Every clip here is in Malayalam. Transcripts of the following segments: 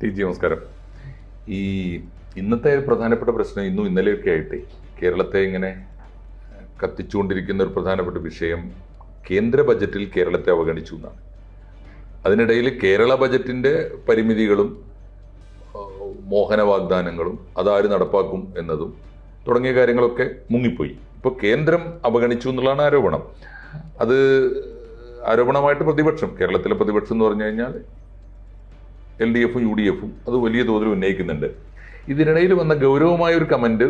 ടി ജി നമസ്കാരം. ഈ ഇന്നത്തെ പ്രധാനപ്പെട്ട പ്രശ്നം ഇന്നും ഇന്നലെയൊക്കെ ആയിട്ട് കേരളത്തെ ഇങ്ങനെ കത്തിച്ചുകൊണ്ടിരിക്കുന്ന ഒരു പ്രധാനപ്പെട്ട വിഷയം കേന്ദ്ര ബജറ്റിൽ കേരളത്തെ അവഗണിച്ചു എന്നാണ്. അതിനിടയിൽ കേരള ബജറ്റിന്റെ പരിമിതികളും മോഹന വാഗ്ദാനങ്ങളും അതാര് നടപ്പാക്കും എന്നതും തുടങ്ങിയ കാര്യങ്ങളൊക്കെ മുങ്ങിപ്പോയി. ഇപ്പോൾ കേന്ദ്രം അവഗണിച്ചു എന്നുള്ളതാണ് ആരോപണം. അത് ആരോപണമായിട്ട് പ്രതിപക്ഷം കേരളത്തിലെ പ്രതിപക്ഷം എന്ന് പറഞ്ഞു കഴിഞ്ഞാൽ എൽ ഡി എഫും യു ഡി എഫും അത് വലിയ തോതിൽ ഉന്നയിക്കുന്നുണ്ട്. ഇതിനിടയിൽ വന്ന ഗൗരവമായ ഒരു കമന്റ്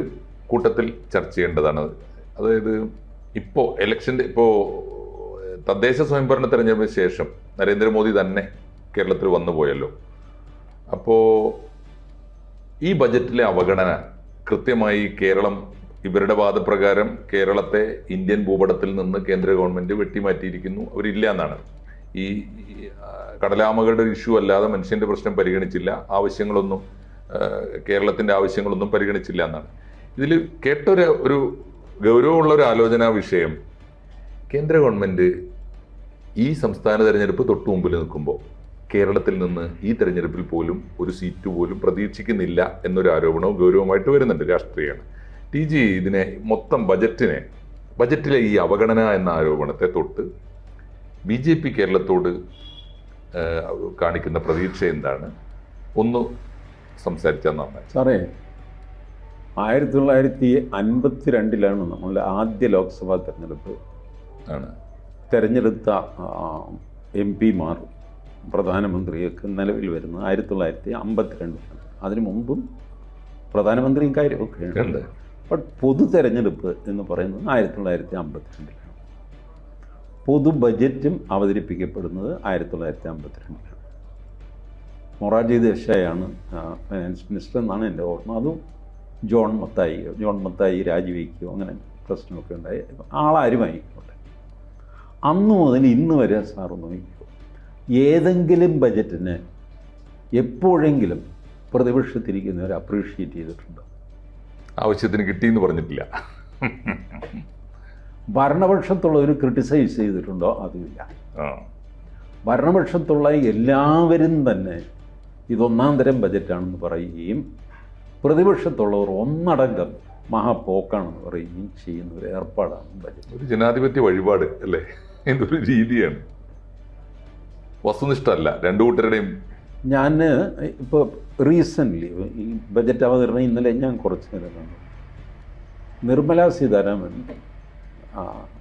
കൂട്ടത്തിൽ ചർച്ച ചെയ്യേണ്ടതാണ്. അതായത് ഇപ്പോൾ ഇലക്ഷന്റെ ഇപ്പോൾ തദ്ദേശ സ്വയംഭരണ തെരഞ്ഞെടുപ്പിന് ശേഷം നരേന്ദ്രമോദി തന്നെ കേരളത്തിൽ വന്നു പോയല്ലോ. അപ്പോൾ ഈ ബജറ്റിലെ അവഗണന കൃത്യമായി കേരളം ഇവരുടെ വാദപ്രകാരം കേരളത്തെ ഇന്ത്യൻ ഭൂപടത്തിൽ നിന്ന് കേന്ദ്ര ഗവൺമെന്റ് വെട്ടിമാറ്റിയിരിക്കുന്നു. അവരില്ല എന്നാണ്. ഈ കടലാമകളുടെ ഇഷ്യൂ അല്ലാതെ മനുഷ്യന്റെ പ്രശ്നം പരിഗണിച്ചില്ല. ആവശ്യങ്ങളൊന്നും കേരളത്തിന്റെ ആവശ്യങ്ങളൊന്നും പരിഗണിച്ചില്ല എന്നാണ്. ഇതിൽ കേട്ടൊരു ഒരു ഗൗരവമുള്ള ഒരു ആലോചനാ വിഷയം. കേന്ദ്ര ഗവൺമെന്റ് ഈ സംസ്ഥാന തെരഞ്ഞെടുപ്പ് തൊട്ടു മുമ്പിൽ നിൽക്കുമ്പോൾ കേരളത്തിൽ നിന്ന് ഈ തെരഞ്ഞെടുപ്പിൽ പോലും ഒരു സീറ്റ് പോലും പ്രതീക്ഷിക്കുന്നില്ല എന്നൊരു ആരോപണവും ഗൗരവമായിട്ട് വരുന്നുണ്ട് രാഷ്ട്രീയമാണ് ടി ജി ഇതിനെ മൊത്തം ബജറ്റിനെ ബജറ്റിലെ ഈ അവഗണന എന്ന ആരോപണത്തെ തൊട്ട് ബി ജെ പി കേരളത്തോട് കാണിക്കുന്ന പ്രതീക്ഷ എന്താണ്? ഒന്ന് സംസാരിച്ചാൽ നന്നായി. സാറേ ആയിരത്തി തൊള്ളായിരത്തി അൻപത്തി രണ്ടിലാണ് നമ്മളുടെ ആദ്യ ലോക്സഭാ തെരഞ്ഞെടുപ്പ്. ആണ്. തെരഞ്ഞെടുത്ത എം പിമാർ പ്രധാനമന്ത്രിയൊക്കെ നിലവിൽ വരുന്നത് ആയിരത്തി തൊള്ളായിരത്തി അമ്പത്തിരണ്ടിലാണ് അതിനു മുമ്പും പ്രധാനമന്ത്രിയും കാര്യമൊക്കെ ഉണ്ട്. ബട്ട് പൊതു തെരഞ്ഞെടുപ്പ് എന്ന് പറയുന്നത് ആയിരത്തി തൊള്ളായിരത്തി അമ്പത്തിരണ്ടിലാണ് പൊതു ബജറ്റും അവതരിപ്പിക്കപ്പെടുന്നത് ആയിരത്തി തൊള്ളായിരത്തി അമ്പത്തിരണ്ടിലാണ് മൊറാർജി ദേശായാണ് ഫിനാൻസ് മിനിസ്റ്റർ എന്നാണ് എന്റെ ഓർമ്മ. അതും ജോൺ മത്തായി ജോൺ മത്തായി രാജിവെക്കുകയോ അങ്ങനെ പ്രശ്നമൊക്കെ ഉണ്ടായി. ആളാരുമായിക്കോട്ടെ അന്ന് മുതൽ ഇന്ന് വരെ സാറ് നോക്കിക്കോ. ഏതെങ്കിലും ബജറ്റിനെ എപ്പോഴെങ്കിലും പ്രതിപക്ഷത്തിരിക്കുന്നവർ അപ്രീഷിയേറ്റ് ചെയ്തിട്ടുണ്ടോ? ആവശ്യത്തിന് കിട്ടിയെന്ന് പറഞ്ഞിട്ടില്ല. ഭരണപക്ഷത്തുള്ളവർ ക്രിട്ടിസൈസ് ചെയ്തിട്ടുണ്ടോ? അതുമില്ല ഭരണപക്ഷത്തുള്ള എല്ലാവരും തന്നെ ഇതൊന്നാം തരം ബജറ്റാണെന്ന് പറയുകയും പ്രതിപക്ഷത്തുള്ളവർ ഒന്നടങ്കം മഹാപോക്കാണെന്ന് പറയുകയും ചെയ്യുന്ന ഒരു ഏർപ്പാടാണ് ബജറ്റ് ഒരു ജനാധിപത്യ വഴിപാട് അല്ലേ? എന്തൊരു രീതിയാണ്. വസ്തുനിഷ്ഠല്ല രണ്ടു കൂട്ടരുടെയും ഞാൻ ഇപ്പോൾ റീസെന്റ്ലി ഈ ബജറ്റ് അവതരണം ഇന്നലെ ഞാൻ കുറച്ച് നേരം കണ്ടു. നിർമ്മല സീതാരാമൻ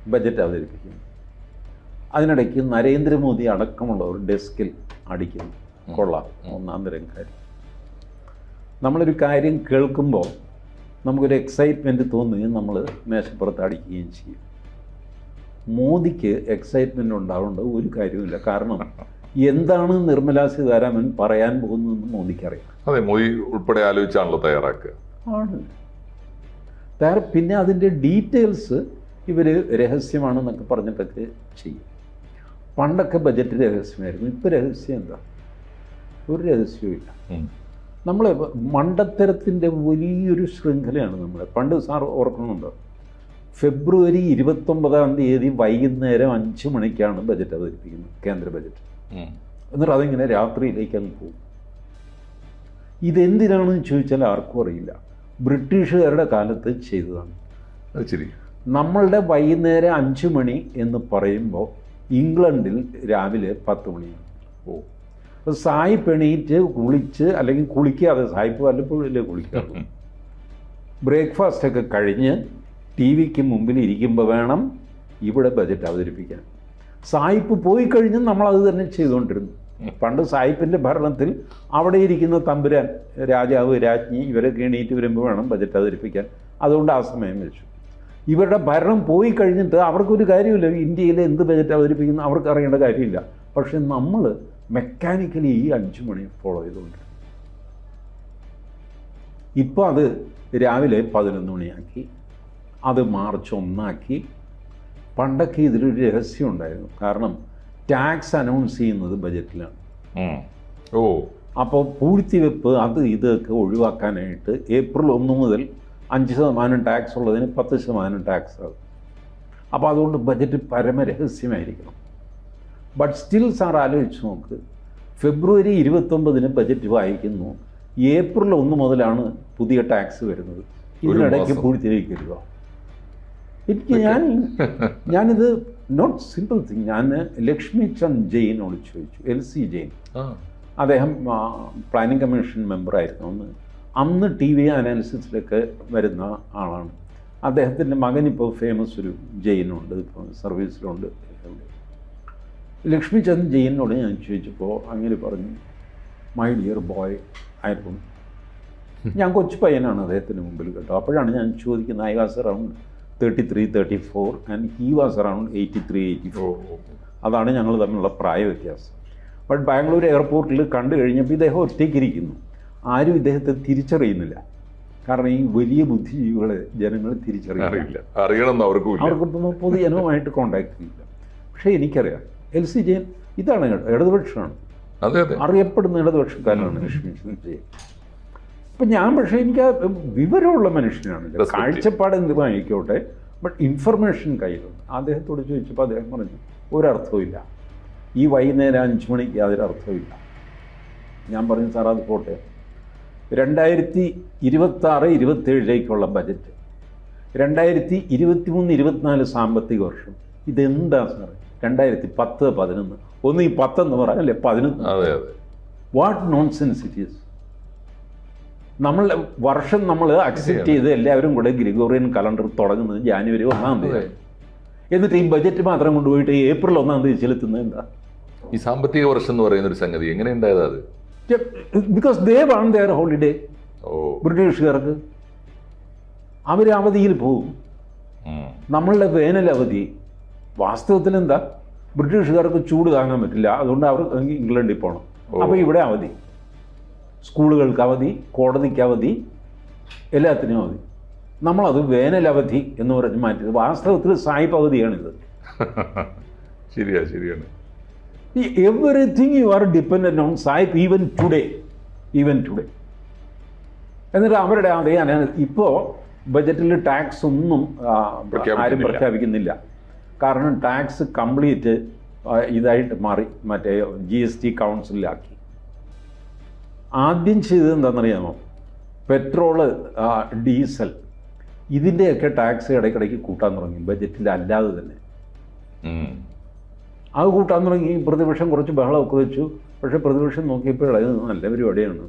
ബജറ്റ് അവതരിപ്പിക്കുന്നു. അതിനിടയ്ക്ക് നരേന്ദ്രമോദി ഒരു ഡെസ്കിൽ അടിക്കുന്നു. കൊള്ളാം. ഒന്നാം തരം കാര്യം. നമ്മളൊരു കാര്യം കേൾക്കുമ്പോൾ നമുക്കൊരു എക്സൈറ്റ്മെന്റ് തോന്നുകയും നമ്മൾ മേശപ്പുറത്ത് അടിക്കുകയും ചെയ്യും. മോദിക്ക് എക്സൈറ്റ്മെന്റ് ഉണ്ടാവേണ്ട ഒരു കാര്യവുമില്ല. കാരണം എന്താണ് നിർമ്മല സീതാരാമൻ പറയാൻ പോകുന്നതെന്ന് മോദിക്കറിയാം. അതെ മോദി ഉൾപ്പെടെ ആലോചിച്ചാണല്ലോ തയ്യാറാക്കുക. ആണ്. തയ്യാറ പിന്നെ അതിന്റെ ഡീറ്റെയിൽസ് ഇവർ രഹസ്യമാണെന്നൊക്കെ പറഞ്ഞിട്ടൊക്കെ ചെയ്യും. പണ്ടൊക്കെ ബജറ്റ് രഹസ്യമായിരുന്നു. ഇപ്പോൾ രഹസ്യം എന്താ? ഒരു രഹസ്യവും ഇല്ല. ഉം. നമ്മൾ മണ്ടത്തരത്തിന്റെ വലിയൊരു ശൃംഖലയാണ് നമ്മൾ പണ്ട് സാർ ഓർക്കുന്നുണ്ടോ ഫെബ്രുവരി ഇരുപത്തൊമ്പതാം തീയതി വൈകുന്നേരം അഞ്ച് മണിക്കാണ് ബജറ്റ് അവതരിപ്പിക്കുന്നത് കേന്ദ്ര ബജറ്റ് എന്നിട്ട് അതിങ്ങനെ രാത്രിയിലേക്ക് അങ്ങ് പോകും. ഇതെന്തിനാണെന്ന് ചോദിച്ചാൽ ആർക്കും അറിയില്ല. ബ്രിട്ടീഷുകാരുടെ കാലത്ത് ചെയ്തതാണ്. അത് ശരി. നമ്മളുടെ വൈകുന്നേരം അഞ്ച് മണി എന്ന് പറയുമ്പോൾ ഇംഗ്ലണ്ടിൽ രാവിലെ പത്ത് മണിയാണ് ഓ അപ്പോൾ സായിപ്പ് എണീറ്റ് കുളിച്ച് അല്ലെങ്കിൽ കുളിക്കാതെ സായിപ്പ് വല്ലപ്പോഴല്ലേ കുളിക്കാറുള്ളൂ ബ്രേക്ക്ഫാസ്റ്റ് ഒക്കെ കഴിഞ്ഞ് ടി വിക്ക് മുമ്പിൽ ഇരിക്കുമ്പോൾ വേണം ഇവിടെ ബജറ്റ് അവതരിപ്പിക്കാൻ. സായിപ്പ് പോയി കഴിഞ്ഞ് നമ്മളത് തന്നെ ചെയ്തുകൊണ്ടിരുന്നു പണ്ട് സായിപ്പിന്റെ ഭരണത്തിൽ അവിടെ ഇരിക്കുന്ന തമ്പുരാൻ രാജാവ് രാജ്ഞി ഇവരൊക്കെ എണീറ്റ് വരുമ്പോൾ വേണം ബജറ്റ് അവതരിപ്പിക്കാൻ. അതുകൊണ്ട് ആ സമയം വെച്ചു. ഇവരുടെ ഭരണം പോയി കഴിഞ്ഞിട്ട് അവർക്കൊരു കാര്യമില്ല. ഇന്ത്യയിൽ എന്ത് ബജറ്റ് അവതരിപ്പിക്കുന്നു അവർക്ക് അറിയേണ്ട കാര്യമില്ല. പക്ഷെ നമ്മൾ മെക്കാനിക്കലി ഈ അഞ്ചു മണി ഫോളോ ചെയ്തുകൊണ്ട്. ഇപ്പോൾ അത് രാവിലെ പതിനൊന്ന് മണിയാക്കി. അത് മാർച്ച് ഒന്നാക്കി. പണ്ടൊക്കെ ഇതിലൊരു രഹസ്യം ഉണ്ടായിരുന്നു. കാരണം ടാക്സ് അനൗൺസ് ചെയ്യുന്നത് ബജറ്റിലാണ്. ഓ. അപ്പോൾ പൂഴ്ത്തിവെപ്പ് അത് ഇതൊക്കെ ഒഴിവാക്കാനായിട്ട് ഏപ്രിൽ ഒന്ന് മുതൽ അഞ്ച് ശതമാനം ടാക്സ് ഉള്ളതിന് പത്ത് ശതമാനം ടാക്സ് ആകും അപ്പോൾ അതുകൊണ്ട് ബജറ്റ് പരമരഹസ്യമായിരിക്കണം ബട്ട് സ്റ്റിൽ സാർ ആലോചിച്ച് നോക്ക്. ഫെബ്രുവരി ഇരുപത്തൊമ്പതിന് ബജറ്റ് വായിക്കുന്നു. ഏപ്രിൽ ഒന്ന് മുതലാണ് പുതിയ ടാക്സ് വരുന്നത്. ഇതിനിടയ്ക്ക് പൂഴ്ത്തിരിക്കരുത് എനിക്ക് ഞാൻ ഞാനിത് നോട്ട് സിമ്പിൾ തിങ് ഞാൻ ലക്ഷ്മി ചന്ദ് ജെയിനോട് ചോദിച്ചു. L C Jain. അദ്ദേഹം പ്ലാനിംഗ് കമ്മീഷൻ മെമ്പറായിരുന്നു അന്ന് അന്ന് ടി വി അനാലിസിസിലൊക്കെ വരുന്ന ആളാണ്. അദ്ദേഹത്തിന്റെ മകൻ ഇപ്പോൾ ഫേമസ് ഒരു ജയിനുണ്ട് ഇപ്പോൾ സർവീസിലുണ്ട്. എവിടെ. ലക്ഷ്മി ചന്ദ് ജെയിനോട് ഞാൻ ചോദിച്ചപ്പോൾ അങ്ങനെ പറഞ്ഞു മൈ ഡിയർ ബോയ് ആയിരുന്നു. ഞാൻ കൊച്ചു പയ്യനാണ് അദ്ദേഹത്തിന് മുമ്പിൽ കേട്ടോ. അപ്പോഴാണ് ഞാൻ ചോദിക്കുന്നത് I was around thirty three thirty four and he was around eighty three eighty four അതാണ് ഞങ്ങൾ തമ്മിലുള്ള പ്രായ വ്യത്യാസം ബട്ട് ബാംഗ്ലൂർ എയർപോർട്ടിൽ കണ്ടു കഴിഞ്ഞപ്പോൾ ഇദ്ദേഹം ഒറ്റയ്ക്കിരിക്കുന്നു. ആരും ഇദ്ദേഹത്തെ തിരിച്ചറിയുന്നില്ല. കാരണം ഈ വലിയ ബുദ്ധിജീവികളെ ജനങ്ങൾ തിരിച്ചറിയില്ല അറിയണം അവർക്കും ഇല്ല. അവർക്കൊന്നും പൊതുജനവുമായിട്ട് കോണ്ടാക്ട് ഇല്ല. പക്ഷേ എനിക്കറിയാം എൽ സി ജയൻ ഇതാണ് ഇടതുപക്ഷമാണ്. അറിയപ്പെടുന്ന ഇടതുപക്ഷക്കാരനാണ് ലക്ഷ്മി ജയൻ. അപ്പം ഞാൻ പക്ഷേ എനിക്ക് ആ വിവരമുള്ള മനുഷ്യനാണ് കാഴ്ചപ്പാട് എന്ത് വാങ്ങിക്കോട്ടെ ബട്ട് ഇൻഫർമേഷൻ കയ്യിലുണ്ട്. അദ്ദേഹത്തോട് ചോദിച്ചപ്പോൾ അദ്ദേഹം പറഞ്ഞു ഒരർത്ഥവുമില്ല ഈ വൈകുന്നേരം അഞ്ച് മണിക്ക് യാതൊരു അർത്ഥവുമില്ല ഞാൻ പറഞ്ഞു സാർ അത് പോട്ടെ. രണ്ടായിരത്തി ഇരുപത്തി ആറ് ഇരുപത്തേഴിലേക്കുള്ള ബജറ്റ്. രണ്ടായിരത്തി ഇരുപത്തി മൂന്ന് ഇരുപത്തിനാല് സാമ്പത്തിക വർഷം. ഇതെന്താ സാർ രണ്ടായിരത്തി പത്ത് പതിനൊന്ന്. ഒന്ന് ഈ പത്തെന്ന് പറയാം അല്ലേ? പതിനൊന്ന്. അതെ അതെ. What nonsense it is നമ്മൾ വർഷം നമ്മൾ അക്സെപ്റ്റ് ചെയ്ത് എല്ലാവരും കൂടെ ഗ്രിഗോറിയൻ കലണ്ടർ തുടങ്ങുന്നത് ജാനുവരി ഒന്നാം തീയതി. എന്നിട്ട് ഈ ബജറ്റ് മാത്രം കൊണ്ടുപോയിട്ട് ഏപ്രിൽ ഒന്നാം തീയതി ചെലുത്തുന്നത് എന്താ? ഈ സാമ്പത്തിക വർഷം എന്ന് പറയുന്ന ഒരു സംഗതി. എങ്ങനെ ഉണ്ടായതാ അത്? Because they want their holiday ബ്രിട്ടീഷുകാർക്ക്. അവർ അവധിയിൽ പോകും. നമ്മളുടെ വേനൽ അവധി. വാസ്തവത്തിൽ എന്താ? ബ്രിട്ടീഷുകാർക്ക് ചൂട് താങ്ങാൻ പറ്റില്ല. അതുകൊണ്ട് അവർ ഇംഗ്ലണ്ടിൽ പോകണം. അപ്പോൾ ഇവിടെ അവധി. സ്കൂളുകൾക്ക് അവധി കോടതിക്ക് അവധി എല്ലാത്തിനും അവധി. നമ്മളത് വേനൽ അവധി എന്ന് പറഞ്ഞ് മാറ്റിയത് വാസ്തവത്തിൽ സായിപ്പ് അവധിയാണിത്. ശരിയാ ശരിയാണ്. Everything you are dependent on സായിപ്പ് ഈവൻ ടുഡേ ഈവൻ ടുഡേ എന്നിട്ട് അവരുടെ അതേ ഇപ്പോൾ ബജറ്റിൽ ടാക്സ് ഒന്നും ആരും പ്രഖ്യാപിക്കുന്നില്ല. കാരണം ടാക്സ് കംപ്ലീറ്റ് ഇതായിട്ട് മാറി മറ്റേ ജി എസ് ടി കൗൺസിലാക്കി ആദ്യം ചെയ്തത് എന്താണെന്നറിയാമോ? പെട്രോൾ ഡീസൽ ഇതിന്റെയൊക്കെ ടാക്സ് ഇടയ്ക്കിടയ്ക്ക് കൂട്ടാൻ തുടങ്ങി ബജറ്റിൽ അല്ലാതെ തന്നെ. അത് കൂട്ടാൻ തുടങ്ങി പ്രതിപക്ഷം കുറച്ച് ബഹളമൊക്കെ വെച്ചു. പക്ഷേ പ്രതിപക്ഷം നോക്കിയപ്പോൾ അത് നല്ല പരിപാടിയാണ്.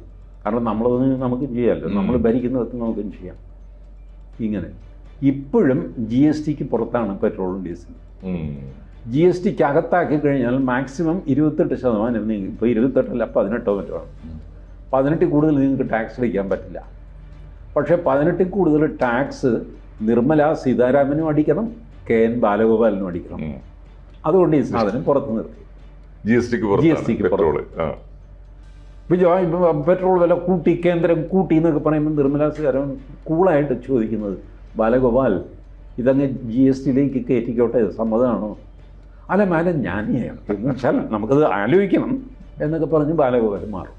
കാരണം നമ്മളതൊന്നും നമുക്ക് ചെയ്യാമല്ലോ. നമ്മൾ ഭരിക്കുന്നിടത്ത് നമുക്കും ചെയ്യാം. ഇങ്ങനെ. ഇപ്പോഴും ജി എസ് ടിക്ക് പുറത്താണ് പെട്രോളും ഡീസലും. ജി എസ് ടിക്ക് അകത്താക്കി കഴിഞ്ഞാൽ മാക്സിമം ഇരുപത്തെട്ട് ശതമാനം നിങ്ങൾക്ക് ഇപ്പോൾ ഇരുപത്തെട്ടല്ല പതിനെട്ടോ മറ്റോ. ആണ് പതിനെട്ടിൽ കൂടുതൽ നിങ്ങൾക്ക് ടാക്സ് അടിക്കാൻ പറ്റില്ല. പക്ഷേ പതിനെട്ടിൽ കൂടുതൽ ടാക്സ് നിർമ്മല സീതാരാമനും അടിക്കണം കെ എൻ ബാലഗോപാലിനും അടിക്കണം. അതുകൊണ്ട് ഈ സാധനം പുറത്ത് നിർത്തി. ജി എസ് ടിക്ക് ഇപ്പോൾ പെട്രോൾ വില കൂട്ടി കേന്ദ്രം കൂട്ടി എന്നൊക്കെ പറയുമ്പോൾ നിർമ്മലാ സീതാരാമൻ കൂളായിട്ട് ചോദിക്കുന്നത് ബാലഗോപാൽ ഇതങ്ങ് ജി എസ് ടിയിലേക്ക് കയറ്റിക്കോട്ടെ സമ്മതമാണോ? അല്ല മാല ഞാനിയാണ് എന്ന് വെച്ചാൽ നമുക്കത് ആലോചിക്കണം എന്നൊക്കെ പറഞ്ഞ് ബാലഗോപാൽ മാറും.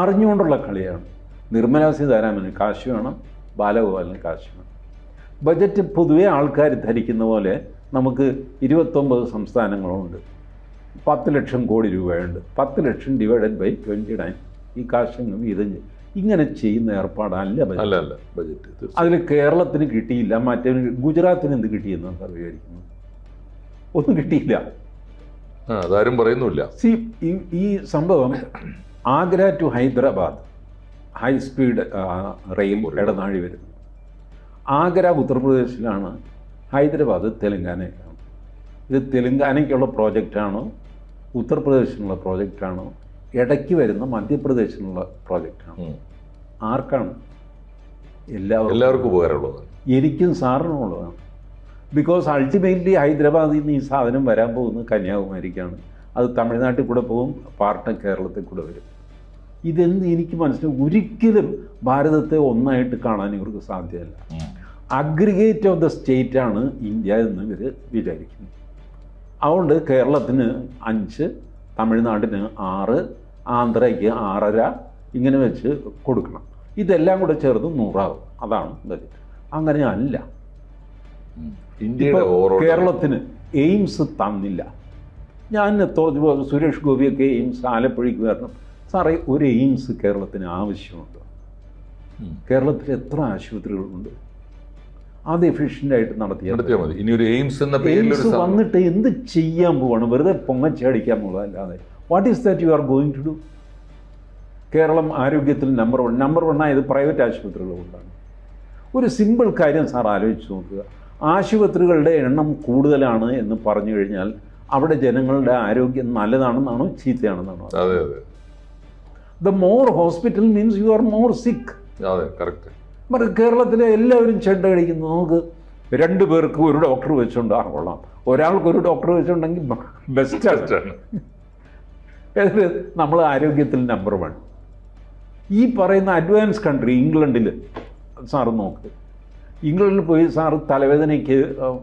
അറിഞ്ഞുകൊണ്ടുള്ള കളിയാണ്. നിർമ്മലാ സീതാരാമന് കാശ് വേണം ബാലഗോപാലിന് കാശ് വേണം. ബജറ്റ് പൊതുവേ ആൾക്കാർ ധരിക്കുന്ന പോലെ നമുക്ക് ഇരുപത്തൊമ്പത് സംസ്ഥാനങ്ങളുണ്ട്. പത്ത് ലക്ഷം കോടി രൂപയുണ്ട്. പത്ത് ലക്ഷം ഡിവൈഡഡ് ബൈ ട്വന്റി നയൻ ഈ കാശങ്ങ് വീതം ഇങ്ങനെ ചെയ്യുന്ന ഏർപ്പാടല്ല ബജറ്റ് അല്ല അല്ല ബജറ്റ് അതിൽ കേരളത്തിന് കിട്ടിയില്ല. മറ്റേ ഗുജറാത്തിന് എന്ത് കിട്ടിയെന്ന് സാർ വിചാരിക്കുന്നത് ഒന്നും കിട്ടിയില്ല. അതാരും പറയുന്നില്ല സി ഈ ഈ സംഭവം Agra to Hyderabad high speed rail ഇടനാഴി വരുന്നു. ആഗ്ര ഉത്തർപ്രദേശിലാണ് ഹൈദരാബാദ് തെലുങ്കാനയ്ക്കാണ് ഇത് തെലുങ്കാനയ്ക്കുള്ള പ്രോജക്റ്റാണോ? ഉത്തർപ്രദേശിനുള്ള പ്രോജക്റ്റാണോ? ഇടയ്ക്ക് വരുന്ന മധ്യപ്രദേശിനുള്ള പ്രോജക്റ്റാണോ. ആർക്കാണ്? എല്ലാവർക്കും. എല്ലാവർക്കും ഉപകാരമുള്ളത്. എനിക്കും സാറിനും ഉള്ളതാണ് ബിക്കോസ് അൾട്ടിമേറ്റ്ലി ഹൈദരാബാദിൽ നിന്ന് ഈ സാധനം വരാൻ പോകുന്നത് കന്യാകുമാരിക്കാണ്. അത് തമിഴ്നാട്ടിൽ കൂടെ പോകും പാർട്ട് കേരളത്തിൽ കൂടെ വരും. ഇതെന്ന് എനിക്ക് മനസ്സിലായി. ഒരിക്കലും ഭാരതത്തെ ഒന്നായിട്ട് കാണാൻ ഇവർക്ക് സാധ്യമല്ല. അഗ്രിഗേറ്റ് ഓഫ് ദ സ്റ്റേറ്റ് ആണ് ഇന്ത്യ എന്ന് ഇവർ വിചാരിക്കുന്നു. അതുകൊണ്ട് കേരളത്തിന് അഞ്ച് തമിഴ്നാടിന് ആറ് ആന്ധ്രയ്ക്ക് ആറര ഇങ്ങനെ വെച്ച് കൊടുക്കണം. ഇതെല്ലാം കൂടെ ചേർത്ത് നൂറാകും അതാണ് അങ്ങനെ അല്ല. കേരളത്തിന് എയിംസ് തന്നില്ല. ഞാൻ സുരേഷ് ഗോപിയൊക്കെ എയിംസ് ആലപ്പുഴയ്ക്ക് വരണം. സാറേ ഒരു എയിംസ് കേരളത്തിന് ആവശ്യമുണ്ട്. കേരളത്തിൽ എത്ര ആശുപത്രികളുണ്ട്? അത് എഫിഷ്യന്റ് ആയിട്ട് നടത്തിയാൽ മതി. ഇനി ഒരു എയിംസ് എന്ന എയിംസ് വന്നിട്ട് എന്ത് ചെയ്യാൻ പോവാണ്? വെറുതെ പൊങ്ങച്ചടിക്കാൻ പോകാതെ what is that you are going to do Keralam ആരോഗ്യത്തിൽ നമ്പർ വൺ നമ്പർ വൺ ആയത് പ്രൈവറ്റ് ആശുപത്രികൾ കൊണ്ടാണ്. ഒരു സിമ്പിൾ കാര്യം സാർ ആലോചിച്ച് നോക്കുക. ആശുപത്രികളുടെ എണ്ണം കൂടുതലാണ് എന്ന് പറഞ്ഞു കഴിഞ്ഞാൽ അവിടെ ജനങ്ങളുടെ ആരോഗ്യം നല്ലതാണെന്നാണോ ചീത്തയാണെന്നാണോ? അതെ അതെ. The more hospital means you are more sick അതെ കറക്റ്റ് മറി കേരളത്തിലെ എല്ലാവരും ചെണ്ട കഴിക്കുന്നു നമുക്ക് രണ്ടു പേർക്ക് ഒരു ഡോക്ടർ വെച്ചുകൊണ്ട് ആ കൊള്ളാം. ഒരാൾക്ക് ഒരു ഡോക്ടർ വെച്ചുണ്ടെങ്കിൽ ബെസ്റ്റാണ് അതായത് നമ്മൾ ആരോഗ്യത്തിൽ നമ്പർ വൺ ഈ പറയുന്ന അഡ്വാൻസ് കൺട്രി ഇംഗ്ലണ്ടിൽ സാർ നോക്ക്. ഇംഗ്ലണ്ടിൽ പോയി സാർ തലവേദനയ്ക്ക്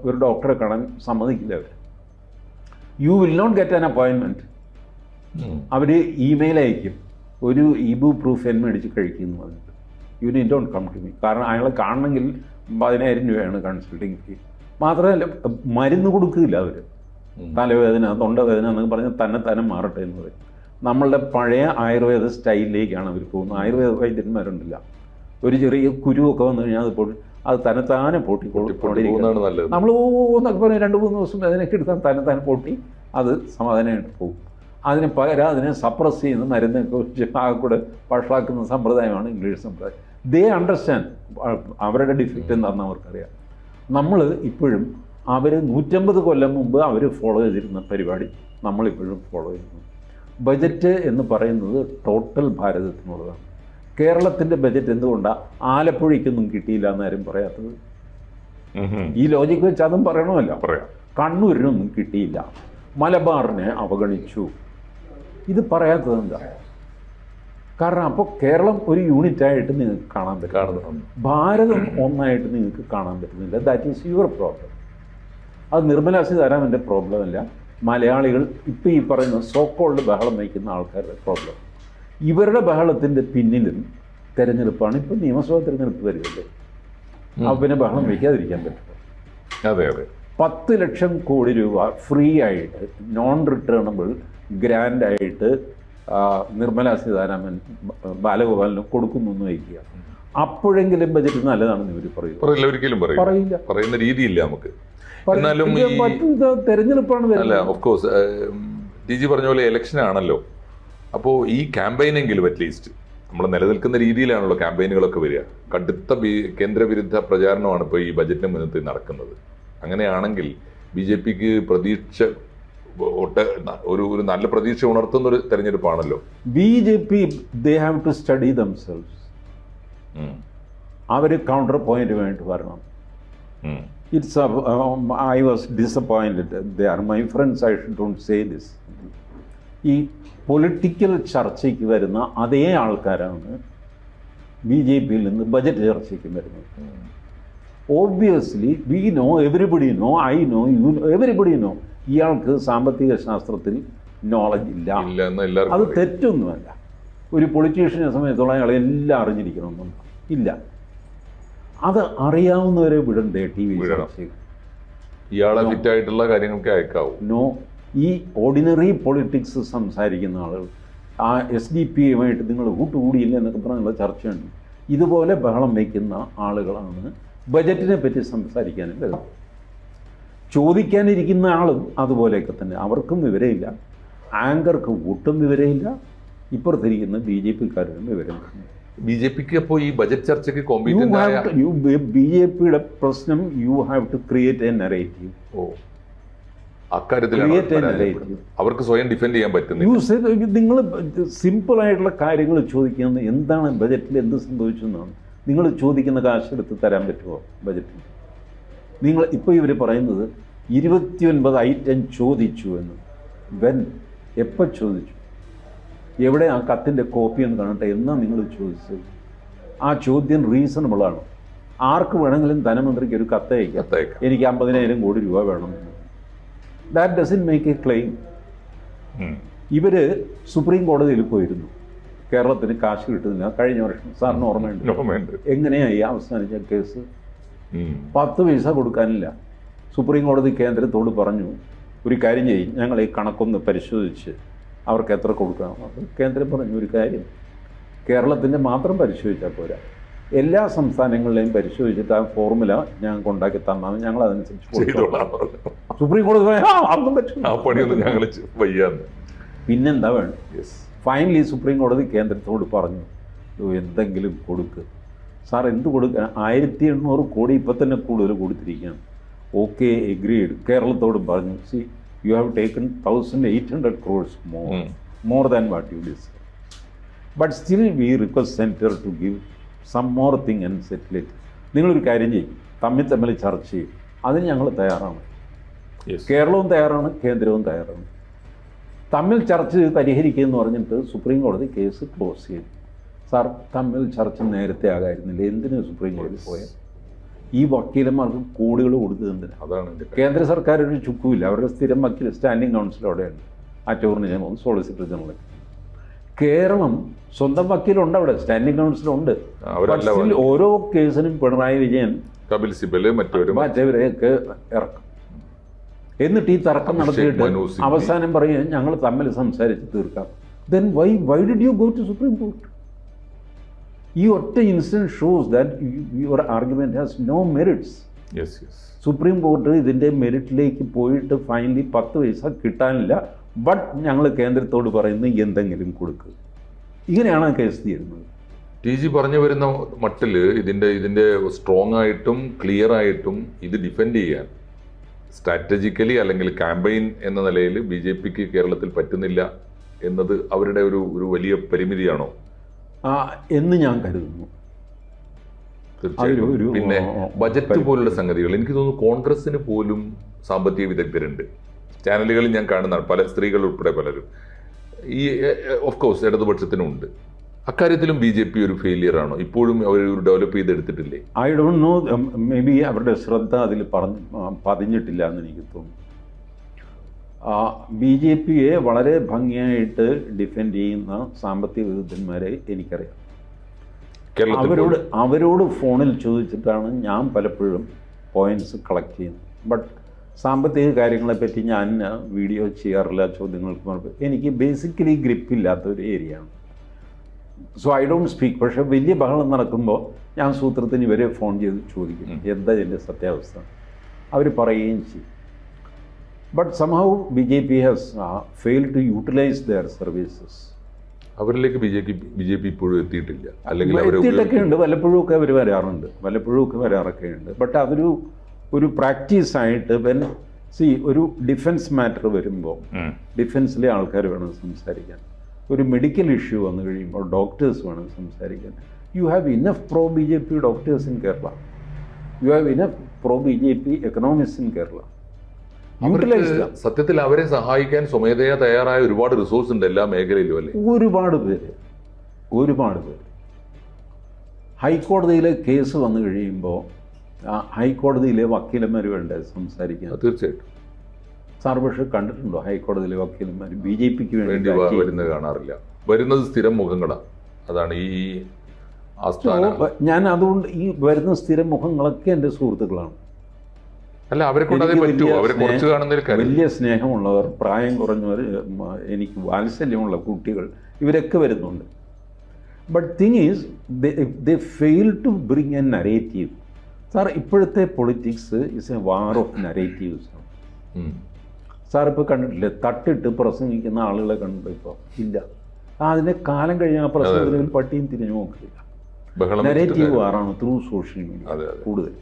ഒരു ഡോക്ടറെ കാണാൻ സമ്മതിക്കില്ല അവർ you will not get an അപ്പോയിൻമെന്റ് അവർ ഇമെയിൽ അയക്കും. ഒരു ഇബു പ്രൂഫ് എൻ മേടിച്ച് കഴിക്കുന്നു പറഞ്ഞിട്ട്. യു നീ ഡോണ്ട് കം ടു മീ കാരണം അയാളെ കാണണമെങ്കിൽ പതിനായിരം രൂപയാണ് കൺസൾട്ടിങ് ഫീ മാത്രമല്ല മരുന്ന് കൊടുക്കില്ല അവർ തലവേദന തൊണ്ടവേദന എന്നൊക്കെ പറഞ്ഞ് തന്നെ തന്നെ മാറട്ടെ എന്ന് പറയും. നമ്മളുടെ പഴയ ആയുർവേദ സ്റ്റൈലിലേക്കാണ് അവർ പോകുന്നത്. ആയുർവേദ വൈദ്യന്മാരുണ്ടില്ല. ഒരു ചെറിയ കുരുവൊക്കെ വന്നു കഴിഞ്ഞാൽ അത് പൊട്ടി അത് തന്നെത്താനെ പൊട്ടി നല്ലത്. നമ്മൾ ഓ എന്നൊക്കെ പറഞ്ഞ് രണ്ട് മൂന്ന് ദിവസം അതിനൊക്കെ എടുത്താൽ തന്നെ തന്നെ പൊട്ടി അത് സമാധാനമായിട്ട് പോകും. അതിന് പകരം അതിനെ സപ്രസ് ചെയ്യുന്ന മരുന്നൊക്കെ ആകെ കൂടെ വഷളാക്കുന്ന സമ്പ്രദായമാണ് ഇംഗ്ലീഷ് സമ്പ്രദായം. ദേ അണ്ടർസ്റ്റാൻഡ് അവരുടെ ഡിഫക്റ്റ് എന്താണെന്ന് അവർക്കറിയാം. നമ്മൾ ഇപ്പോഴും അവർ നൂറ്റമ്പത് കൊല്ലം മുമ്പ് അവർ ഫോളോ ചെയ്തിരുന്ന പരിപാടി നമ്മളിപ്പോഴും ഫോളോ ചെയ്യുന്നു. ബജറ്റ് എന്ന് പറയുന്നത് ടോട്ടൽ ഭാരതത്തിനുള്ളതാണ്. കേരളത്തിന്റെ ബജറ്റ് എന്തുകൊണ്ടാണ് ആലപ്പുഴയ്ക്കൊന്നും കിട്ടിയില്ല എന്നാരും പറയാത്തത്. ഈ ലോജിക്ക് വെച്ച് അതും പറയണമല്ലോ. പറയാം. കണ്ണൂരിനൊന്നും കിട്ടിയില്ല. മലബാറിനെ അവഗണിച്ചു. ഇത് പറയാത്തത് എന്താ കാരണം അപ്പോൾ കേരളം ഒരു യൂണിറ്റായിട്ട് നിങ്ങൾക്ക് കാണാൻ പറ്റും. ഭാരതം ഒന്നായിട്ട് നിങ്ങൾക്ക് കാണാൻ പറ്റുന്നില്ല. ദാറ്റ് ഈസ് യുവർ പ്രോബ്ലം അത് നിർമ്മലാ സീതാരാമന്റെ പ്രോബ്ലം അല്ല. മലയാളികൾ ഇപ്പോൾ ഈ പറയുന്ന സോക്കോൾഡ് ബഹളം വയ്ക്കുന്ന ആൾക്കാരുടെ പ്രോബ്ലം ഇവരുടെ ബഹളത്തിന്റെ പിന്നിലും തെരഞ്ഞെടുപ്പാണ് ഇപ്പം നിയമസഭാ തിരഞ്ഞെടുപ്പ് വരുന്നത്. അപ്പം പിന്നെ ബഹളം വയ്ക്കാതിരിക്കാൻ പറ്റും. അതെ അതെ. പത്ത് ലക്ഷം കോടി രൂപ ഫ്രീ ആയിട്ട് നോൺ റിട്ടേണബിൾ ഗ്രാൻഡ് ആയിട്ട് ആ, നിർമ്മലാ സീതാരാമൻ ബാലഗോപാലിനും കൊടുക്കുന്നു എന്ന് വയ്ക്കുക. അപ്പോഴെങ്കിലും ബജറ്റ് നല്ലതാണെന്ന് ഇവർ പറയും പറയില്ല ഒരിക്കലും പറയില്ല. പറയുന്ന രീതിയില്ല നമുക്ക്. എന്നാലും തെരഞ്ഞെടുപ്പാണ് അല്ല ഓഫ് കോഴ്സ് ടി ജി പറഞ്ഞ പോലെ ഇലക്ഷൻ ആണല്ലോ. അപ്പോൾ ഈ ക്യാമ്പയിനെങ്കിലും അറ്റ്ലീസ്റ്റ് നമ്മൾ നിലനിൽക്കുന്ന രീതിയിലാണല്ലോ ക്യാമ്പയിനുകളൊക്കെ വരിക. കടുത്ത കേന്ദ്രവിരുദ്ധ പ്രചാരണമാണ് ഇപ്പോൾ ഈ ബജറ്റിന് മുന്നത്ത് നടക്കുന്നത്. അങ്ങനെയാണെങ്കിൽ ബി ജെ പിക്ക് പ്രതീക്ഷ ഒട്ട ഒരു ഒരു നല്ല പ്രതീക്ഷ ഉണർത്തുന്ന ഒരു തെരഞ്ഞെടുപ്പാണല്ലോ. B J P they have to study themselves അവർ അവർ കൗണ്ടർ പോയിന്റുമായിട്ട് വരണം. ഉം. It's I was disappointed they are my friends I should don't say this ഈ പൊളിറ്റിക്കൽ ചർച്ചയ്ക്ക് വരുന്ന അതേ ആൾക്കാരാണ് ബി ജെ പിയിൽ നിന്ന് ബജറ്റ് ചർച്ചയ്ക്ക് വരുന്നത്. Obviously obviously we know everybody know I know you know everybody know ഇയാൾക്ക് സാമ്പത്തിക ശാസ്ത്രത്തിൽ നോളജ് ഇല്ല. അത്. തെറ്റൊന്നുമല്ല. ഒരു പൊളിറ്റീഷ്യനെ സംബന്ധിച്ചോളം അയാൾ എല്ലാം അറിഞ്ഞിരിക്കണമെന്നുണ്ട് ഇല്ല. അത് അറിയാവുന്നവരെ വിടണ്ടേ ടി വി. ഇയാളെ ഫിറ്റായിട്ടുള്ള കാര്യങ്ങൾക്ക് അയക്കാവും. നോ ഈ ഓർഡിനറി പൊളിറ്റിക്സ് സംസാരിക്കുന്ന ആളുകൾ ആ എസ് ഡി പി എമായിട്ട് നിങ്ങൾ കൂട്ടുകൂടിയില്ല എന്നൊക്കെ പറഞ്ഞുള്ള ചർച്ചയുണ്ട്. ഇതുപോലെ ബഹളം വയ്ക്കുന്ന ആളുകളാണ് ബജറ്റിനെ പറ്റി സംസാരിക്കാനും വരുന്നത്. ചോദിക്കാനിരിക്കുന്ന ആളും അതുപോലെയൊക്കെ തന്നെ. അവർക്കും വിവരമില്ല. ആങ്കർക്ക് ഒട്ടും വിവരമില്ല. ഇപ്പുറത്തിരിക്കുന്ന ബി ജെ പിക്കാരനും വിവരമില്ല. ബി ജെ പിക്ക് അപ്പോൾ ഈ ബജറ്റ് ചർച്ചയ്ക്ക് കോമ്പീറ്റന്റ് ബി ജെ പിയുടെ പ്രശ്നം you have to create a narrative ഓ. അവർക്ക് സ്വയം ഡിഫെൻഡ് ചെയ്യാൻ പറ്റുന്നില്ല. യു നിങ്ങൾ സിമ്പിൾ ആയിട്ടുള്ള കാര്യങ്ങൾ ചോദിക്കുന്നത് എന്താണ് ബജറ്റിൽ എന്ത് സംഭവിച്ചു എന്നാണ്. നിങ്ങൾ ചോദിക്കുന്ന കാശെടുത്ത് തരാൻ പറ്റുമോ ബജറ്റിൽ? നിങ്ങൾ ഇപ്പോൾ ഇവർ പറയുന്നത് ഇരുപത്തിയൊൻപത് ഐറ്റം ചോദിച്ചു എന്ന്. വെൻ എപ്പോൾ ചോദിച്ചു? എവിടെ ആ കത്തിന്റെ കോപ്പി എന്ന് കാണട്ടെ എന്നാണ് നിങ്ങൾ ചോദിച്ചത്? ആ ചോദ്യം റീസണബിളാണ് ആർക്ക് വേണമെങ്കിലും ധനമന്ത്രിക്ക് ഒരു കത്തയക്കാം എനിക്ക് അമ്പതിനായിരം കോടി രൂപ വേണം. That doesn't make a claim. ഇവർ സുപ്രീം കോടതിയിൽ പോയിരുന്നു. കേരളത്തിന് കാശ് കിട്ടുന്നില്ല. കഴിഞ്ഞ വർഷം സാറിന് ഓർമ്മയുണ്ട്. എങ്ങനെയായി അവസാനിച്ച കേസ്. പത്ത് പൈസ കൊടുക്കാനില്ല. സുപ്രീം കോടതി കേന്ദ്രത്തോട് പറഞ്ഞു ഒരു കാര്യം ചെയ്യും ഞങ്ങൾ ഈ കണക്കൊന്ന് പരിശോധിച്ച് അവർക്ക് എത്ര കൊടുക്കണം. അപ്പോൾ കേന്ദ്രം പറഞ്ഞു ഒരു കാര്യം കേരളത്തിന്റെ മാത്രം പരിശോധിച്ചാൽ പോരാ. എല്ലാ സംസ്ഥാനങ്ങളിലെയും പരിശോധിച്ചിട്ട് ആ ഫോർമുല ഞങ്ങൾക്ക് ഉണ്ടാക്കി തന്നാൽ ഞങ്ങൾ അതനുസരിച്ച്. സുപ്രീം കോടതി അതൊന്നും പിന്നെന്താ വേണം ഫൈനലി സുപ്രീം കോടതി കേന്ദ്രത്തോട് പറഞ്ഞു "ഓ, എന്തെങ്കിലും കൊടുക്ക്. സാർ എന്ത് കൊടുക്കുക ആയിരത്തി എണ്ണൂറ് കോടി ഇപ്പം തന്നെ കൂടുതൽ കൊടുത്തിരിക്കുകയാണ്. ഓക്കെ എഗ്രീഡ് കേരളത്തോട് പറഞ്ഞു. See you have taken thousand eight hundred crores more. More than what you this but still we request centre to give some more thing and settle it നിങ്ങളൊരു കാര്യം ചെയ്യും. തമ്മിൽ തമ്മിൽ ചർച്ച ചെയ്യും. അതിന് ഞങ്ങൾ തയ്യാറാണ്. കേരളവും തയ്യാറാണ് കേന്ദ്രവും തയ്യാറാണ്. തമ്മിൽ ചർച്ച ചെയ്ത് പരിഹരിക്കുക എന്ന് പറഞ്ഞിട്ട് സുപ്രീം കോടതി കേസ് ക്ലോസ് ചെയ്തു. സാർ തമ്മിൽ ചർച്ച നേരത്തെ ആകായിരുന്നില്ല. എന്തിനു സുപ്രീം കോടതി പോയ? ഈ വക്കീലന്മാർക്ക് കോടികൾ എന്തിനാണ് അതാണ് കേന്ദ്ര സർക്കാർ ഒരു ചുക്കുമില്ല. അവരുടെ സ്ഥിരം വക്കീൽ സ്റ്റാൻഡിംഗ് കൗൺസിൽ അവിടെയുണ്ട്. Attorney general solicitor general. Keralam സ്വന്തം വക്കീലുണ്ട് അവിടെ. സ്റ്റാൻഡിംഗ് കൗൺസിലുണ്ട്. ഓരോ കേസിനും പിണറായി വിജയൻ കപിൽ സിബൽ മറ്റവരും മറ്റവരെയൊക്കെ ഇറക്കും. എന്നിട്ട് ഈ തർക്കം നടത്തിയിട്ട് അവസാനം പറയുക ഞങ്ങൾ തമ്മിൽ സംസാരിച്ച് തീർക്കാം. Then why why did you go to supreme court ഈ ഒറ്റ incident shows that your argument has no merits yes yes supreme court ഇതിന്റെ മെറിറ്റിലേക്ക് പോയിട്ട് ഫൈനലി പത്ത് പൈസ കിട്ടാനില്ല. ബട്ട് ഞങ്ങൾ കേന്ദ്രത്തോട് പറയുന്നു എന്തെങ്കിലും കൊടുക്കുക ഇങ്ങനെയാണ് കേസ് തീരുന്നത്. ടി ജി പറഞ്ഞു വരുന്ന മട്ടിൽ ഇതിന്റെ ഇതിന്റെ സ്ട്രോങ് ആയിട്ടും ക്ലിയർ ആയിട്ടും ഇത് ഡിഫെൻഡ് ചെയ്യാൻ സ്ട്രാറ്റജിക്കലി അല്ലെങ്കിൽ ക്യാമ്പയിൻ എന്ന നിലയിൽ ബി ജെ പിക്ക് കേരളത്തിൽ പറ്റുന്നില്ല എന്നത് അവരുടെ ഒരു ഒരു വലിയ പരിമിതിയാണോ? എന്ന് ഞാൻ കരുതുന്നു. തീർച്ചയായും പിന്നെ ബജറ്റ് പോലുള്ള സംഗതികൾ. എനിക്ക് തോന്നുന്നു കോൺഗ്രസിന് പോലും സാമ്പത്തിക വിദഗ്ധരുണ്ട്. ചാനലുകളിൽ ഞാൻ കാണുന്നതാണ്. പല സ്ത്രീകൾ ഉൾപ്പെടെ പലരും. ഈ ഓഫ് കോഴ്സ് ഇടതുപക്ഷത്തിനും ഉണ്ട് അക്കാര്യത്തിലും ബി ജെ പി ഒരു ഫെയിലിയർ ആണോ? ഇപ്പോഴും അവർ ഡെവലപ്പ് ചെയ്തെടുത്തിട്ടില്ലേ? I don't know maybe അവരുടെ ശ്രദ്ധ അതിൽ പറഞ്ഞ് പതിഞ്ഞിട്ടില്ല എന്ന് എനിക്ക് തോന്നുന്നു. ബി ജെ പിയെ വളരെ ഭംഗിയായിട്ട് ഡിഫെൻഡ് ചെയ്യുന്ന സാമ്പത്തിക വിദഗ്ധന്മാരെ എനിക്കറിയാം. അവരോട് അവരോട് ഫോണിൽ ചോദിച്ചിട്ടാണ് ഞാൻ പലപ്പോഴും പോയിന്റ്സ് കളക്ട് ചെയ്യുന്നത്. ബട്ട് സാമ്പത്തിക കാര്യങ്ങളെപ്പറ്റി ഞാൻ വീഡിയോ ചെയ്യാറില്ല ചോദ്യങ്ങൾക്ക് എനിക്ക് ബേസിക്കലി ഗ്രിപ്പ് ഇല്ലാത്ത ഒരു ഏരിയ ആണ്. സോ ഐ ഡോണ്ട് സ്പീക്ക് പക്ഷേ വലിയ ബഹളം നടക്കുമ്പോൾ ഞാൻ സൂത്രത്തിന് ഇവരെ ഫോൺ ചെയ്ത് ചോദിക്കും. എന്താ ഇതിന്റെ സത്യാവസ്ഥ? അവർ പറയുകയും ചെയ്യും. But somehow B J P has fail to utilise their services അവരിലേക്ക് B J P B J P ഇപ്പോഴും എത്തിയിട്ടില്ല. അല്ലെങ്കിൽ എത്തിയിട്ടൊക്കെ ഉണ്ട്. വല്ലപ്പോഴും ഒക്കെ അവർ വരാറുണ്ട്. വല്ലപ്പോഴും ഒക്കെ വരാറൊക്കെ ഉണ്ട് ബട്ട് അതൊരു ഒരു പ്രാക്ടീസ് ആയിട്ട് വെൻ സി ഒരു ഡിഫൻസ് മാറ്റർ വരുമ്പോൾ. ഡിഫൻസിലെ ആൾക്കാർ വേണം സംസാരിക്കാൻ. ഒരു മെഡിക്കൽ ഇഷ്യൂ വന്നു കഴിയുമ്പോൾ ഡോക്ടേഴ്സ് വേണം സംസാരിക്കാൻ. You have enough pro B J P doctors in Kerala you have enough pro B J P economics in Kerala utilise സത്യത്തിൽ അവരെ സഹായിക്കാൻ സ്വമേധയാ തയ്യാറായ ഒരുപാട് റിസോഴ്സ് ഉണ്ട് എല്ലാ മേഖലയിലും അല്ലേ? ഒരുപാട് പേര് ഒരുപാട് പേര്. ഹൈക്കോടതിയിലെ കേസ് വന്നു കഴിയുമ്പോൾ ഹൈക്കോടതിയിലെ വക്കീലന്മാർ വേണ്ടേ സംസാരിക്കാൻ? തീർച്ചയായിട്ടും. സാർ പക്ഷേ കണ്ടിട്ടുണ്ടോ ഹൈക്കോടതിയിലെ വക്കീലന്മാർ ബി ജെ പിക്ക് വേണ്ടി വരുന്നത് കാണാറില്ല. വരുന്നത് സ്ഥിരം മുഖങ്ങളാണ് അതാണ് ഈ ഞാൻ അതുകൊണ്ട് ഈ വരുന്ന സ്ഥിരം മുഖങ്ങളൊക്കെ എന്റെ സുഹൃത്തുക്കളാണ്. അല്ല അവരെ കൊണ്ട് പറ്റുമോ വലിയ അവരെ കുറച്ച് കാണുന്ന കാണുന്നതിൽ വലിയ സ്നേഹമുള്ളവർ പ്രായം കുറഞ്ഞവർ എനിക്ക് വാത്സല്യമുള്ള കുട്ടികൾ ഇവരൊക്കെ വരുന്നുണ്ട്. But thing is the fail to bring a narrative sir ഇപ്പോഴത്തെ politics is a war of narratives. Sir ഇപ്പോൾ കണ്ടിട്ടില്ലേ തട്ടിട്ട് പ്രസംഗിക്കുന്ന ആളുകളെ കണ്ടു ഇപ്പോൾ ഇല്ല. ആ അതിന്റെ കാലം കഴിഞ്ഞ ആ പ്രസംഗത്തിൽ പട്ടിയും തിരിഞ്ഞു നോക്കില്ല. നരേറ്റീവ് വാറാണ് ത്രൂ സോഷ്യൽ മീഡിയ. കൂടുതൽ.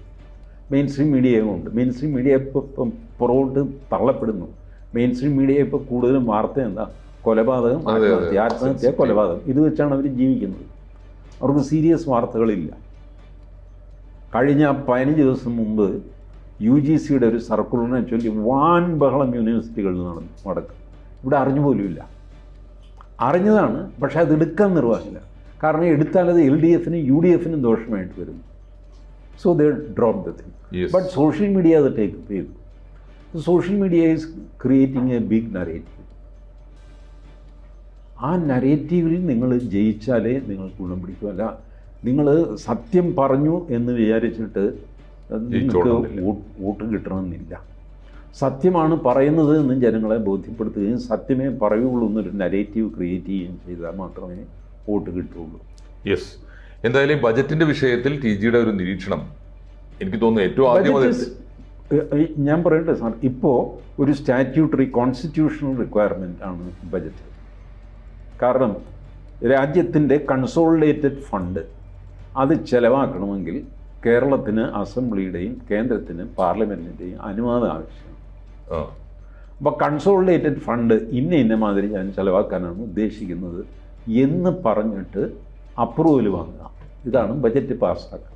മെയിൻ സ്ട്രീം മീഡിയയും ഉണ്ട്. മെയിൻ സ്ട്രീം മീഡിയ ഇപ്പോൾ ഇപ്പം പുറകോട്ട് തള്ളപ്പെടുന്നു. മെയിൻ സ്ട്രീം മീഡിയ ഇപ്പോൾ കൂടുതലും വാർത്ത എന്താ? കൊലപാതകം. ആത്മഹത്യ ആത്മഹത്യ കൊലപാതകം. ഇത് വെച്ചാണ് അവർ ജീവിക്കുന്നത്. അവർക്ക് സീരിയസ് വാർത്തകളില്ല. കഴിഞ്ഞ പതിനഞ്ച് ദിവസം മുമ്പ് യു ജി സിയുടെ ഒരു സർക്കുലറിനെ ചൊല്ലി വാൻ ബഹളം യൂണിവേഴ്സിറ്റികളിൽ നടന്നു നടക്കും. ഇവിടെ അറിഞ്ഞു പോലുമില്ല. അറിഞ്ഞതാണ് പക്ഷേ അത് എടുക്കാൻ നിർവാഹമില്ല. കാരണം എടുത്താൽ അത് എൽ ഡി എഫിനും യു ഡി എഫിനും ദോഷമായിട്ട് വരും so they drop the thing Yes. But social media അത് ടേക്ക് ചെയ്തു social media is creating a big narrative ആ നരേറ്റീവിൽ നിങ്ങൾ ജയിച്ചാലേ നിങ്ങൾക്ക് ഗുണം പിടിക്കുമല്ല നിങ്ങൾ സത്യം പറഞ്ഞു എന്ന് വിചാരിച്ചിട്ട് നിങ്ങൾക്ക് വോട്ട് കിട്ടണമെന്നില്ല. സത്യമാണ് പറയുന്നത് എന്ന് ജനങ്ങളെ ബോധ്യപ്പെടുത്തുകയും സത്യമേ പറയുള്ളൂ എന്നൊരു നരേറ്റീവ് ക്രിയേറ്റ് ചെയ്യുകയും ചെയ്താൽ മാത്രമേ വോട്ട് കിട്ടുള്ളൂ യെസ് എന്തായാലും ബജറ്റിന്റെ വിഷയത്തിൽ ടി ജിയുടെ ഒരു നിരീക്ഷണം എനിക്ക് തോന്നുന്നു ഏറ്റവും ആദ്യം ഞാൻ പറയട്ടെ സാർ. ഇപ്പോൾ ഒരു സ്റ്റാറ്റ്യൂട്ടറി കോൺസ്റ്റിറ്റ്യൂഷണൽ റിക്വയർമെന്റ് ആണ് ബജറ്റ് കാരണം രാജ്യത്തിന്റെ കൺസോളിഡേറ്റഡ് ഫണ്ട് അത് ചെലവാക്കണമെങ്കിൽ കേരളത്തിന് അസംബ്ലിയുടെയും കേന്ദ്രത്തിന് പാർലമെന്റിന്റെയും അനുവാദം ആവശ്യമാണ് അപ്പോൾ കൺസോളിഡേറ്റഡ് ഫണ്ട് ഇന്ന ഇന്ന മാതിരി ഞാൻ ചെലവാക്കാനാണ് ഉദ്ദേശിക്കുന്നത് എന്ന് പറഞ്ഞിട്ട് അപ്രൂവൽ വാങ്ങുക. ഇതാണ് ബജറ്റ് പാസ്സാക്കുക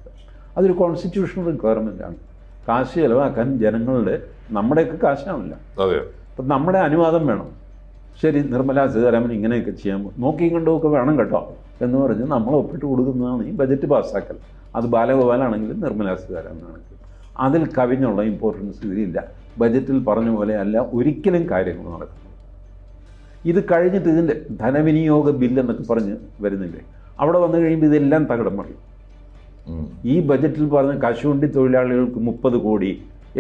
അതൊരു കോൺസ്റ്റിറ്റ്യൂഷണൽ റിക്വയർമെന്റ് ആണ്. കാശ് ചിലവാക്കാൻ ജനങ്ങളുടെ നമ്മുടെയൊക്കെ കാശാണല്ല അതെ. അപ്പം നമ്മുടെ അനുവാദം വേണം. ശരി നിർമ്മലാ സീതാരാമൻ ഇങ്ങനെയൊക്കെ ചെയ്യാൻ നോക്കിയും കണ്ടുമൊക്കെ വേണം കേട്ടോ എന്ന് പറഞ്ഞ് നമ്മൾ ഒപ്പിട്ട് കൊടുക്കുന്നതാണ് ഈ ബജറ്റ് പാസ്സാക്കൽ അത് ബാലഗോപാലാണെങ്കിലും നിർമ്മലാ സീതാരാമനാണെങ്കിലും അതിൽ കവിഞ്ഞുള്ള ഇമ്പോർട്ടൻസ് ഇതിലില്ല. ബജറ്റിൽ പറഞ്ഞ പോലെ അല്ല ഒരിക്കലും കാര്യങ്ങൾ നടക്കുന്നത് ഇത് കഴിഞ്ഞിട്ട് ഇതിന്റെ ധനവിനിയോഗ ബില്ലെന്നൊക്കെ പറഞ്ഞ് വരുന്നില്ലേ? അവിടെ വന്നു കഴിയുമ്പോൾ ഇതെല്ലാം തകിടം മറിയും. ഈ ബജറ്റിൽ പറഞ്ഞ കശുവണ്ടി തൊഴിലാളികൾക്ക് മുപ്പത് കോടി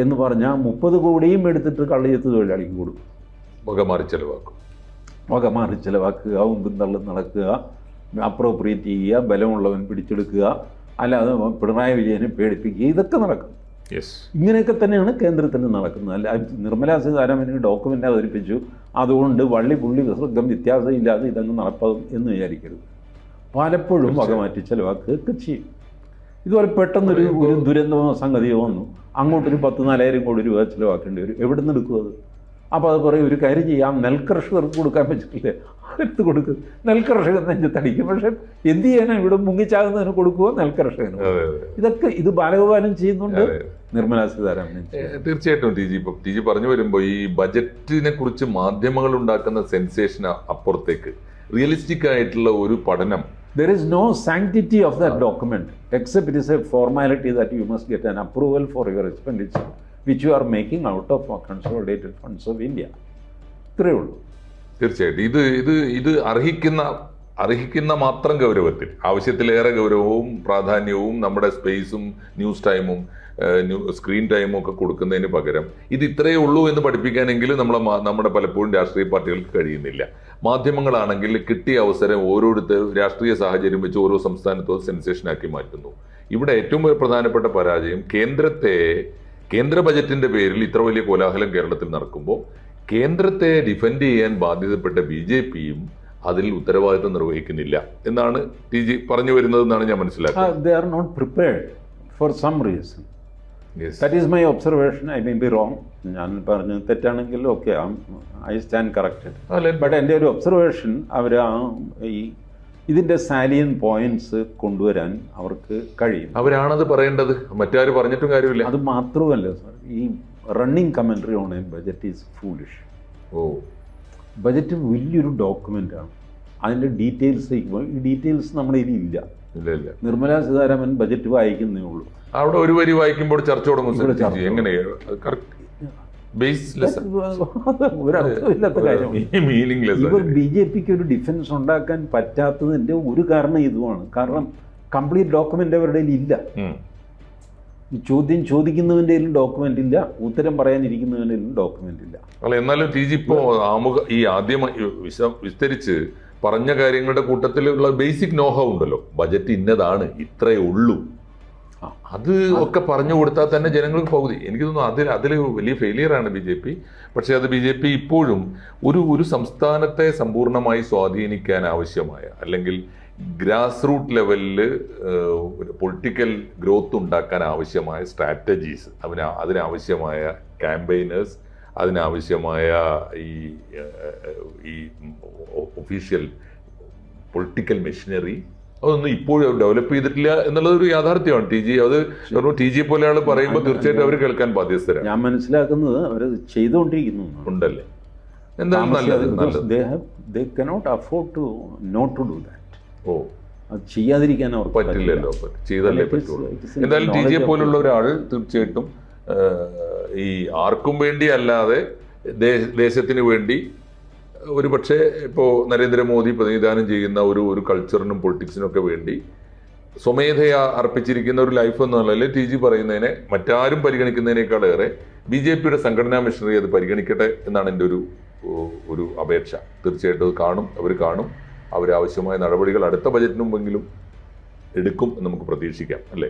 എന്ന് പറഞ്ഞാൽ മുപ്പത് കോടിയും എടുത്തിട്ട് കള്ളിയത്ത് തൊഴിലാളിക്ക് കൊടുക്കും. വക മാറി ചെലവാക്കും. വക മാറി ചിലവാക്കുക ഉമ്പും തള്ളും നടക്കുക അപ്രോപ്രിയേറ്റ് ചെയ്യുക ബലമുള്ളവൻ പിടിച്ചെടുക്കുക അല്ലാതെ പിണറായി വിജയനെ പേടിപ്പിക്കുക ഇതൊക്കെ നടക്കും. യെസ് ഇങ്ങനെയൊക്കെ തന്നെയാണ് കേന്ദ്രത്തിൽ നടക്കുന്നത്. അല്ല നിർമ്മലാ സീതാരാമന് ഡോക്യുമെന്റ് അവതരിപ്പിച്ചു അതുകൊണ്ട് വള്ളി പുള്ളി വിസർഗം വ്യത്യാസമില്ലാതെ ഇതങ്ങ് നടപ്പാകും എന്ന് വിചാരിക്കരുത്. പലപ്പോഴും വക മാറ്റി ചിലവാക്കുകയൊക്കെ ചെയ്യും. ഇതുപോലെ പെട്ടെന്നൊരു ഒരു ദുരന്തമോ സംഗതിയോ വന്നു. അങ്ങോട്ടൊരു പത്ത് നാലായിരം കോടി രൂപ ചിലവാക്കേണ്ടി വരും. എവിടെ നിന്ന് എടുക്കും അത്? അപ്പോൾ അത് പറയും ഒരു കാര്യം ചെയ്യാം. നെൽകർഷകർക്ക് കൊടുക്കാൻ പറ്റില്ലേ? അടുത്ത് കൊടുക്കും? നെൽകർഷകൻ നെഞ്ചത്തടിക്കും പക്ഷെ എന്ത് ചെയ്യാനും? ഇവിടെ മുങ്ങിച്ചാകുന്നതിന് കൊടുക്കുക നെൽകർഷകന് ഇതൊക്കെ ഇത് ബാലഗോപാലം ചെയ്യുന്നുണ്ട്. നിർമ്മലാ സീതാരാമൻ തീർച്ചയായിട്ടും ടി ജി ഇപ്പം ടി ജി പറഞ്ഞു വരുമ്പോൾ ഈ ബജറ്റിനെ കുറിച്ച് മാധ്യമങ്ങൾ ഉണ്ടാക്കുന്ന സെൻസേഷന് അപ്പുറത്തേക്ക്. റിയലിസ്റ്റിക് ആയിട്ടുള്ള ഒരു പഠനം There is no sanctity of that document except it is a formality that you must get an approval for your expenditure which you are making out of our consolidated funds of India. ഇത്രയേ ഉള്ളൂ. തീർച്ചയായിട്ടും. ഇത് ഇത് ഇത് അർഹിക്കുന്ന അർഹിക്കുന്ന മാത്രം ഗൗരവത്തിൽ ആവശ്യത്തിലേറെ ഗൗരവവും പ്രാധാന്യവും നമ്മുടെ സ്പേസും ന്യൂസ് ടൈമും സ്ക്രീൻ ടൈമും ഒക്കെ കൊടുക്കുന്നതിന് പകരം ഇത് ഇത്രയേ ഉള്ളൂ എന്ന് പഠിപ്പിക്കാനെങ്കിലും നമ്മളെ നമ്മുടെ പലപ്പോഴും രാഷ്ട്രീയ പാർട്ടികൾക്ക് കഴിയുന്നില്ല. മാധ്യമങ്ങളാണെങ്കിൽ കിട്ടിയ അവസരം ഓരോരുത്തർ രാഷ്ട്രീയ സാഹചര്യം വെച്ച് ഓരോ സംസ്ഥാനത്തും സെൻസേഷനാക്കി മാറ്റുന്നു ഇവിടെ ഏറ്റവും പ്രധാനപ്പെട്ട പരാജയം കേന്ദ്രത്തെ കേന്ദ്ര ബജറ്റിന്റെ പേരിൽ ഇത്ര വലിയ കോലാഹലം കേരളത്തിൽ നടക്കുമ്പോൾ കേന്ദ്രത്തെ ഡിഫെൻഡ് ചെയ്യാൻ ബാധ്യതപ്പെട്ട ബി ജെ പിയും അതിൽ ഉത്തരവാദിത്വം നിർവഹിക്കുന്നില്ല എന്നാണ് ടി ജി പറഞ്ഞു വരുന്നതെന്നാണ് ഞാൻ മനസ്സിലാക്കുന്നത് for some reason. That is my observation I mean be wrong ഞാൻ പറഞ്ഞത് തെറ്റാണെങ്കിൽ okay I stand corrected but എന്റെ ഒരു ഒബ്സർവേഷൻ അവർ ആ ഈ ഇതിന്റെ സാലിയൻ പോയിന്റ്സ് കൊണ്ടുവരാൻ അവർക്ക് കഴിയും. അവരാണത് പറയേണ്ടത്. മറ്റാരും പറഞ്ഞിട്ടും കാര്യമില്ല. അത് മാത്രമല്ല സാർ ഈ running commentary on a budget is foolish oh. Budget വലിയൊരു ഡോക്യുമെന്റാണ് അതിന്റെ ഡീറ്റെയിൽസ് ഈ ഡീറ്റെയിൽസ് നമ്മുടെ ഇല്ല ഇല്ല. നിർമ്മലാ സീതാരാമൻ ബജറ്റ് വായിക്കുന്നേ ഉള്ളൂ. അവിടെ ഒരു വരി വായിക്കുമ്പോൾ ചർച്ച. തുടങ്ങും എങ്ങനെയാണ് ഇവർ ബി ജെ പിക്ക് ഒരു ഡിഫൻസ് ഉണ്ടാക്കാൻ പറ്റാത്തതിന്റെ ഒരു കാരണം ഇതുമാണ്. കാരണം കംപ്ലീറ്റ് ഡോക്യുമെന്റ് അവരുടെ ഇല്ല. ചോദ്യം ചോദിക്കുന്നവന്റെ ഡോക്യുമെന്റ് ഇല്ല. ഉത്തരം പറയാനിരിക്കുന്നവന്റെ ഡോക്യുമെന്റ് ഇല്ല. അല്ല എന്നാലും ടി ജി ഇപ്പോ ആമുഖ ഈ ആദ്യമായി വിസ്തരിച്ച് പറഞ്ഞ കാര്യങ്ങളുടെ കൂട്ടത്തിലുള്ള ബേസിക് നോഹ ഉണ്ടല്ലോ. ബജറ്റ് ഇന്നതാണ്. ഇത്രയേ ഉള്ളൂ. അത് ഒക്കെ പറഞ്ഞു കൊടുത്താൽ തന്നെ ജനങ്ങൾക്ക് പകുതി. എനിക്ക് തോന്നുന്നു അതിൽ അതിൽ വലിയ ഫെയിലിയർ ആണ് ബി ജെ പി. പക്ഷേ അത് ബി ജെ പി ഇപ്പോഴും ഒരു ഒരു സംസ്ഥാനത്തെ സമ്പൂർണമായി സ്വാധീനിക്കാൻ ആവശ്യമായ അല്ലെങ്കിൽ ഗ്രാസ് റൂട്ട് ലെവലിൽ പൊളിറ്റിക്കൽ ഗ്രോത്ത് ഉണ്ടാക്കാൻ ആവശ്യമായ സ്ട്രാറ്റജീസ് അതിന് അതിനാവശ്യമായ ക്യാമ്പയിനേഴ്സ് അതിനാവശ്യമായ ഈ ഈ ഒഫീഷ്യൽ പൊളിറ്റിക്കൽ മെഷീനറി അതൊന്നും ഇപ്പോഴും ഡെവലപ്പ് ചെയ്തിട്ടില്ല എന്നുള്ളത് ഒരു യാഥാർത്ഥ്യമാണ്. ടി ജി അത് ടി ജി പോലെ ആൾ പറയുമ്പോൾ തീർച്ചയായിട്ടും അവർ കേൾക്കാൻ ബാധ്യസ്ഥരാണ്. ഞാൻ മനസ്സിലാക്കുന്നത് അവർ ചെയ്തുകൊണ്ടിരിക്കുന്നു. ഉണ്ടല്ലേ? എന്തായാലും നല്ലത് they cannot afford to not to do that ഓ. അത് ചെയ്യാതിരിക്കാൻ അവർ പറ്റില്ലല്ലോ. ചെയ്തല്ലേ പറ്റുള്ളൂ. എന്തായാലും ടി ജി പോലുള്ള ഒരാൾ തീർച്ചയായിട്ടും ഈ ആർക്കും വേണ്ടി അല്ലാതെ ദേശത്തിന് വേണ്ടി ഒരു പക്ഷേ ഇപ്പോൾ നരേന്ദ്രമോദി പ്രതിനിധാനം ചെയ്യുന്ന ഒരു ഒരു കൾച്ചറിനും പൊളിറ്റിക്സിനൊക്കെ വേണ്ടി സ്വമേധയാ അർപ്പിച്ചിരിക്കുന്ന ഒരു ലൈഫ് എന്നുള്ളതിൽ ടി ജി പറയുന്നതിനെ മറ്റാരും പരിഗണിക്കുന്നതിനേക്കാളേറെ ബി ജെ പിയുടെ സംഘടനാ മിഷണറി അത് പരിഗണിക്കട്ടെ എന്നാണ് എന്റെ ഒരു ഒരു അപേക്ഷ. തീർച്ചയായിട്ടും അത് കാണും അവർ കാണും. അവരാവശ്യമായ നടപടികൾ അടുത്ത ബജറ്റിന് മുമ്പെങ്കിലും എടുക്കും എന്ന് നമുക്ക് പ്രതീക്ഷിക്കാം അല്ലേ?